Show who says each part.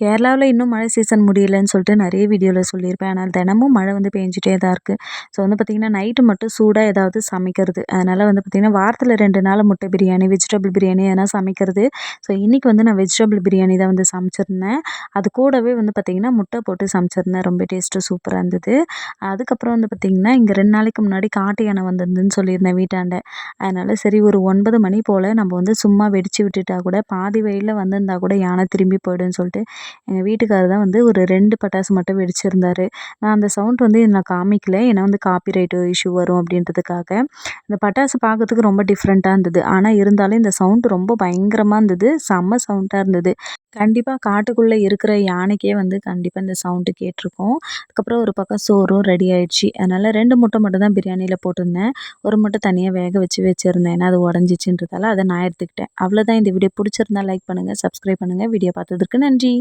Speaker 1: கேரளாவில் இன்னும் மழை சீசன் முடியலைன்னு சொல்லிட்டு நிறைய வீடியோவில் சொல்லியிருப்பேன். ஆனால் தினமும் மழை வந்து பெஞ்சிட்டே தான் இருக்குது ஸோ வந்து பார்த்திங்கன்னா நைட்டு மட்டும் சூடாக ஏதாவது சமைக்கிறது. அதனால் வந்து பார்த்திங்கன்னா வாரத்தில் ரெண்டு நாள் முட்டை பிரியாணி வெஜிடபிள் பிரியாணி எதனா சமைக்கிறது. ஸோ இன்றைக்கி வந்து நான் வெஜிடபிள் பிரியாணி தான் வந்து சமைச்சிருந்தேன். அது கூடவே வந்து பார்த்திங்கன்னா முட்டை போட்டு சமைச்சிருந்தேன். ரொம்ப டேஸ்ட்டு சூப்பராக இருந்தது. அதுக்கப்புறம் வந்து பார்த்திங்கன்னா இங்கே ரெண்டு நாளைக்கு முன்னாடி காட்டு யானை வந்திருந்துன்னு சொல்லியிருந்தேன் வீட்டாண்ட. அதனால் சரி ஒரு ஒன்பது மணி போல் நம்ம வந்து சும்மா வெடித்து விட்டுட்டா கூட பாதி வழியில் வந்திருந்தா கூட யானை திரும்பி போய்டுன்னு சொல்லிட்டு எங்கள் வீட்டுக்காரர் தான் வந்து ஒரு ரெண்டு பட்டாசு மட்டும் வெடிச்சிருந்தாரு. நான் அந்த சவுண்ட் வந்து நான் காமிக்கல. ஏன்னா வந்து காப்பி ரைட்டு இஷ்யூ வரும் அப்படின்றதுக்காக. இந்த பட்டாசு பார்க்கறதுக்கு ரொம்ப டிஃப்ரெண்ட்டாக இருந்தது. ஆனால் இருந்தாலும் இந்த சவுண்டு ரொம்ப பயங்கரமாக இருந்தது. செம்ம சவுண்டாக இருந்தது. கண்டிப்பாக காட்டுக்குள்ளே இருக்கிற யானைக்கே வந்து கண்டிப்பாக இந்த சவுண்டு கேட்டிருக்கோம். அதுக்கப்புறம் ஒரு பக்கம் சோறும் ரெடி ஆயிடுச்சு. அதனால் ரெண்டு முட்டை மட்டும் தான் பிரியாணியில் போட்டிருந்தேன். ஒரு முட்டை தனியாக வேக வச்சு வச்சுருந்தேன். ஏன்னா அது உடஞ்சிச்சின்றதால அதை நான் எடுத்துக்கிட்டேன். அவ்வளோதான் இந்த வீடியோ பிடிச்சிருந்தா லைக் பண்ணுங்கள் சப்ஸ்கிரைப் பண்ணுங்கள் வீடியோ பார்த்ததுக்கு நன்றி.